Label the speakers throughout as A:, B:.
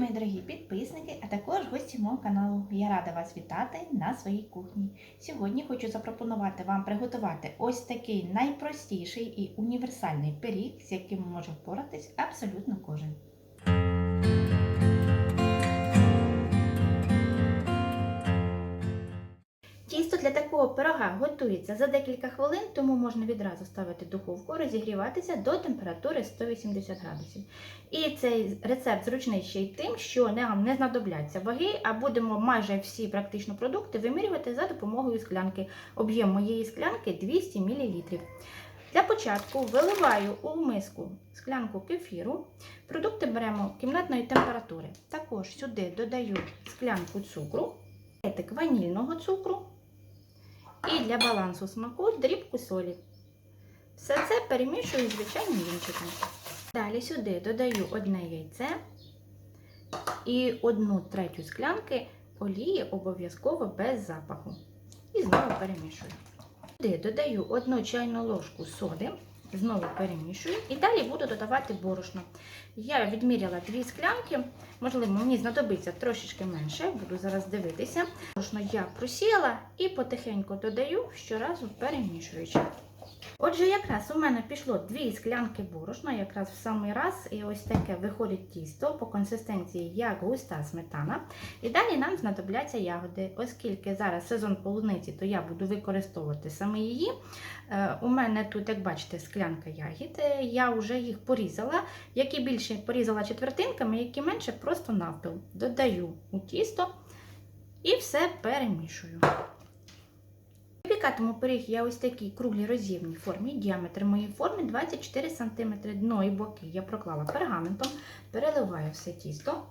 A: дорогі підписники, а також гості мого каналу. Я рада вас вітати на своїй кухні. Сьогодні хочу запропонувати вам приготувати ось такий найпростіший і універсальний пиріг, з яким може впоратись абсолютно кожен. Тісто для такого пирога готується за декілька хвилин, тому можна відразу ставити духовку, розігріватися до температури 180 градусів. І цей рецепт зручний ще й тим, що нам не знадобляться ваги, а будемо майже всі практично продукти вимірювати за допомогою склянки. Об'єм моєї склянки 200 мл. Для початку виливаю у миску склянку кефіру. Продукти беремо кімнатної температури. Також сюди додаю склянку цукру, пакетик ванільного цукру і для балансу смаку дрібку солі. Все це перемішую звичайним вінчиком. Далі сюди додаю одне яйце і одну третю склянки олії обов'язково без запаху. І знову перемішую. Сюди додаю одну чайну ложку соди, знову перемішую і далі буду додавати борошно. Я відміряла дві склянки, можливо, мені знадобиться трошечки менше, буду зараз дивитися. Борошно я просіяла і потихеньку додаю, щоразу перемішуючи. Отже, якраз у мене пішло дві склянки борошна, якраз в самий раз, і ось таке виходить тісто по консистенції як густа сметана. І далі нам знадобляться ягоди, оскільки зараз сезон полуниці, то я буду використовувати саме її. Е, У мене тут, як бачите, склянка ягід. Е, Я вже їх порізала. Які більше порізала четвертинками, які менше просто навпіл. Додаю у тісто і все перемішую. Випікатиму пиріг я ось такій круглій роз'ємній формі. Діаметр моєї форми 24 см. Дно і боки я проклала пергаментом, переливаю все тісто.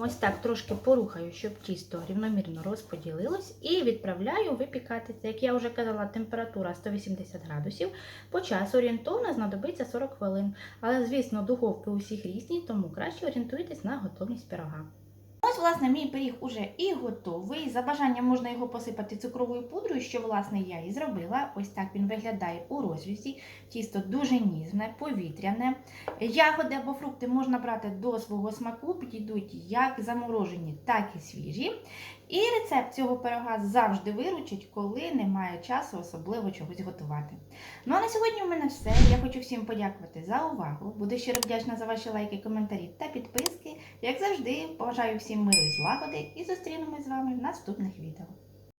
A: Ось так трошки порухаю, щоб тісто рівномірно розподілилось, і відправляю випікатися. Як я вже казала, температура 180 градусів. По часу орієнтовно знадобиться 40 хвилин. Але, звісно, духовки усіх різні, тому краще орієнтуйтесь на готовність пирога. Ось, власне, мій пиріг уже і готовий. За бажанням можна його посипати цукровою пудрою, що, власне, я і зробила. Ось так він виглядає у розрізі. Тісто дуже ніжне, повітряне. Ягоди або фрукти можна брати до свого смаку, підійдуть як заморожені, так і свіжі. І рецепт цього пирога завжди виручить, коли немає часу особливо чогось готувати. Ну а на сьогодні у мене все. Я хочу всім подякувати за увагу. Буду щиро вдячна за ваші лайки, коментарі та підписки. Як завжди, бажаю всім миру і злагоди і зустрінемось з вами в наступних відео.